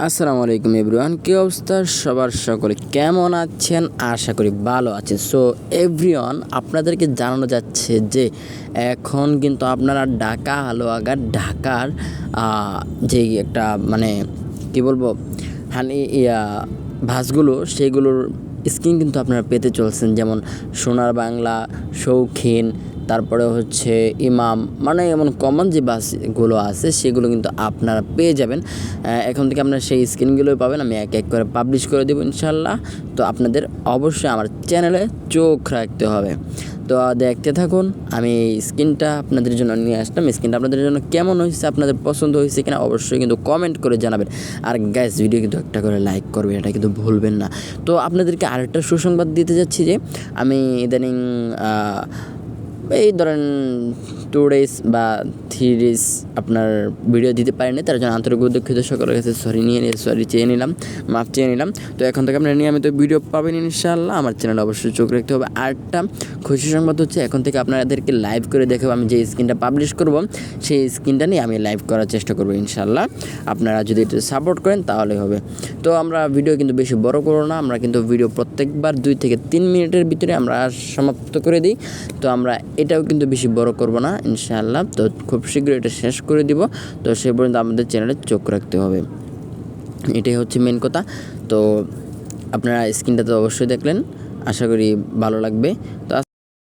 আসসালামু আলাইকুম এভরিওয়ান, কী অবস্থা? সবার সকলে কেমন আছেন? আশা করি ভালো আছেন। সো এভরিওয়ান, আপনাদেরকে জানানো যাচ্ছে যে এখন কিন্তু আপনারা ঢাকা, হালুয়াঘাট, ঢাকার যে একটা মানে কি বলব, হানি, ইয়া ভাসগুলো সেইগুলোর স্কিন কিন্তু আপনারা পেতে চলছেন। যেমন সোনার বাংলা, শৌখিন তারপরে হচ্ছে ইমাম মানে এমন কমন যে বাসগুলো আছে, সেগুলো কিন্তু আপনারা পেয়ে যাবেন। এখন থেকে আপনারা সেই স্ক্রিনগুলোই পাবেন, আমি এক এক করে পাবলিশ করে দেবো ইনশাল্লাহ তো আপনাদের অবশ্যই আমার চ্যানেলে চোখ রাখতে হবে। তো দেখতে থাকুন, আমি স্ক্রিনটা আপনাদের জন্য নিয়ে আসলাম। স্ক্রিনটা আপনাদের জন্য কেমন হয়েছে, আপনাদের পছন্দ হয়েছে কিনা অবশ্যই কিন্তু কমেন্ট করে জানাবেন। আর গ্যাস ভিডিও কিন্তু একটা করে লাইক করবেন, এটা কিন্তু ভুলবেন না। তো আপনাদেরকে আরেকটা সুসংবাদ দিতে যাচ্ছি যে, আমি ইদানিং এই ধরেন টু ডেজ বা থ্রি ডেজ আপনার ভিডিও দিতে পারিনি, তার জন্য আন্তরিক দুঃখিত, সকলের কাছে সরি নিয়ে সরি চেয়ে নিলাম, মাফ চেয়ে নিলাম। তো এখন থেকে আপনারা নিয়মিত ভিডিও পাবেন ইনশাআল্লাহ, আমার চ্যানেল অবশ্যই চোখ রাখতে হবে। আরেকটা খুশি সংবাদ হচ্ছে, এখন থেকে আপনাদেরকে লাইভ করে দেখাবো, আমি যে স্ক্রিনটা পাবলিশ করব, সেই স্ক্রিনটা নিয়ে আমি লাইভ করার চেষ্টা করব ইনশাআল্লাহ। আপনারা যদি একটু সাপোর্ট করেন তাহলে হবে। তো আমরা ভিডিও কিন্তু বেশি বড় করব না, আমরা কিন্তু ভিডিও প্রত্যেকবার দুই থেকে তিন মিনিটের ভিতরে আমরা সমাপ্ত করে দিই। তো আমরা এটাও কিন্তু বেশি বড় করব না, ইনশাআল্লাহ। তো খুব শীঘ্রই এটা শেষ করে দিব। তো সে পর্যন্ত আমাদের চ্যানেলে চোখ রাখতে হবে। এটাই হচ্ছে মেন কথা। তো আপনারা স্ক্রিনটা তো অবশ্যই দেখলেন। আশা করি ভালো লাগবে। তো